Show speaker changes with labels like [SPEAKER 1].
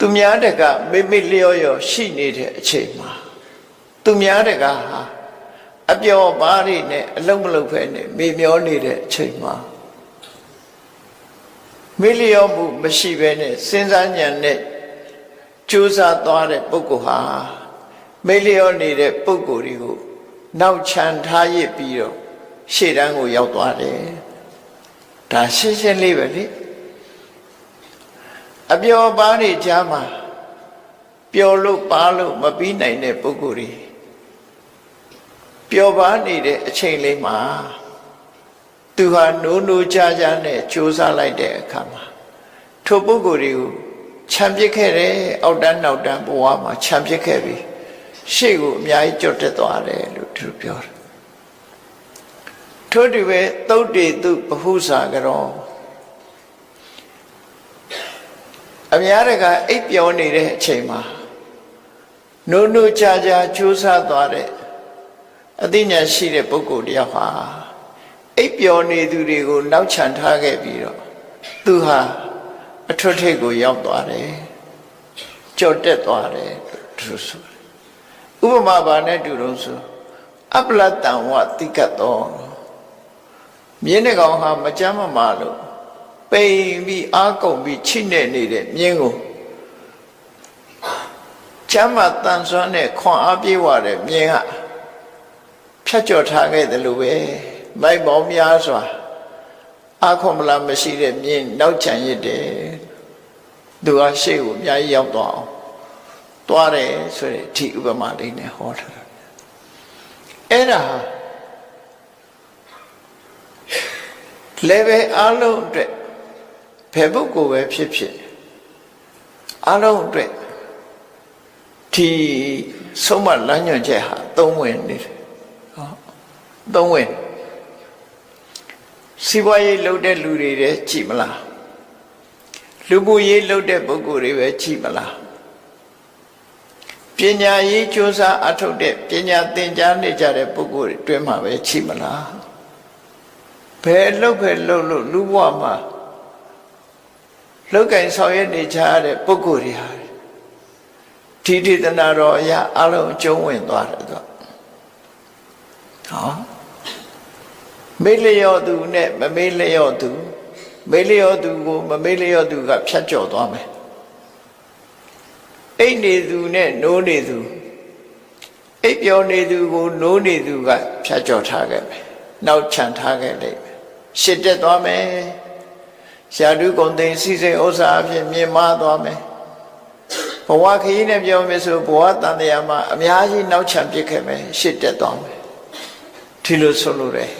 [SPEAKER 1] သူများတကမိမိလျော့လျော့ရှိနေတဲ့အချိန်မှာသူများတကဟာအပျော်ပါးတွေနဲ့အလုံးမလုံးဖဲနဲ့မေမျောနေတဲ့အချိန်မှာမိလျော့မှုမရှိဘဲနဲ့စဉ်းစားဉာဏ်နဲ့ကြိုးစားသွားတဲ့ပုဂ္ဂိုလ်ဟာမိလျော့နေတဲ့ပုဂ္ဂိုလ်တွေကိုနောက်ချန်ထားရစ်ပြီးတော့ရှေ့တန်းကိုရောက်သွားတယ်ဒါရှင်းရှင်းလေးပဲလေ အပျော်ပါးတွေကြားမှာပျော်လို့ပါလို့မပြီးနိုင်တဲ့ပုဂ္ဂိုလ်တွေပျော်ပါနေတဲ့အချိန်လေးမှာသူဟာနိုးနိုးကြားကြားနဲ့ကြိုးစားလိုက်တဲ့အခါမှာထိုပုဂ္ဂိုလ်တွေကိုခြံပစ်ခဲ့တယ်အောက်တန်းနောက်တန်းဘဝမှာခြံပစ်ခဲ့ပြီးရှေ့ကိုအများကြီးကြော့တက်သွားတယ်လို့သူပြောတယ်ထို့တူပဲသုတ်တေသူဘဟုစာကြော အများတကအိပ်ပျော်နေတဲ့အချိန်မှာနိုးနိုးကြာကြာကြိုးစားသွားတဲ့အသိဉာဏ်ရှိတဲ့ပုဂ္ဂိုလ်တယောက်ဟာအိပ်ပျော်နေသူတွေကို နောက်ချန်ထားခဲ့ပြီးတော့သူဟာအထွတ်ထိပ်ကိုရောက်သွားတယ်ကြော်တက်သွားတယ်သူဆိုတယ်ဥပမာပါနဲ့တူလို့ဆိုအပလတံဝတိကတ်တော်မြင်းတကောင်ဟာမကြမ်းမမာလို့ ပိန်ပြီးအားကုန်ပြီးချိနေနေတဲ့မြင်းကိုကျမ်းမာတန်ဆွမ်းတဲ့ခွန်အားပြေးဝတဲ့မြင်းကဖြတ်ကျော်ထားခဲ့တယ်လို့ပဲမိုက်ပေါင်းများစွာအာခွန်မလားမရှိတဲ့မြင်းနောက်ချန်ရစ်တယ်သူကရှေ့ကိုအများကြီးရောက်သွားအောင်သွားတယ်ဆိုတဲ့အထိဥပမာလေးနဲ့ဟောထားတာအဲ့ဒါဟာ level အလုံးအတွက် ဘယ်ပုဂ္ဂိုလ်ပဲဖြစ်ဖြစ်အလုံးအတွက်ဒီဆုံးမလမ်းညွှန်ချက်ဟာသုံးဝင်နေတယ်ဟောသုံးဝင်စီးပွားရေးလုပ်တဲ့လူတွေတဲ့ကြည်မလားလူမှုရေးလုပ်တဲ့ပုဂ္ဂိုလ်တွေပဲကြည်မလားပညာရေးစ조사အထုတ်တဲ့ပညာသင်ကြားနေကြတဲ့ပုဂ္ဂိုလ်တွေတွင်မှာပဲကြည်မလားဘယ်လှုပ်ပဲလှုပ်လို့လူဘဝမှာ လောက်ကင်ဆောင်ရွက်နေကြတဲ့ပုဂ္ဂိုလ်တွေဟာဒီဒေသနာတော်အရာအလုံးအကျုံးဝင်သွားတယ်တော့ဟောမေးလျော့သူနဲ့မမေးလျော့သူမေးလျော့သူကိုမမေးလျော့သူကဖြတ်ကျော်သွားမယ်အိတ်နေသူနဲ့နိုးနေသူအိပ်ပျော်နေသူကိုနိုးနေသူကဖြတ်ကျော်ထားခဲ့မယ်နောက်ချန်ထားခဲ့လိမ့်မယ်ရှစ်တက်သွားမယ် ရှာတုကုံသိန်းစီစိတ်ဥစ္စာအဖြစ်မြင်မာသွားမယ်ဘဝခရီးနဲ့ပြောမယ်ဆိုဘဝတန်တရားမှာအများကြီးနောက်ချန်ပြစ်ခဲ့မယ်ရှစ်တက်သွားမယ်ဒီလိုဆိုလိုတယ်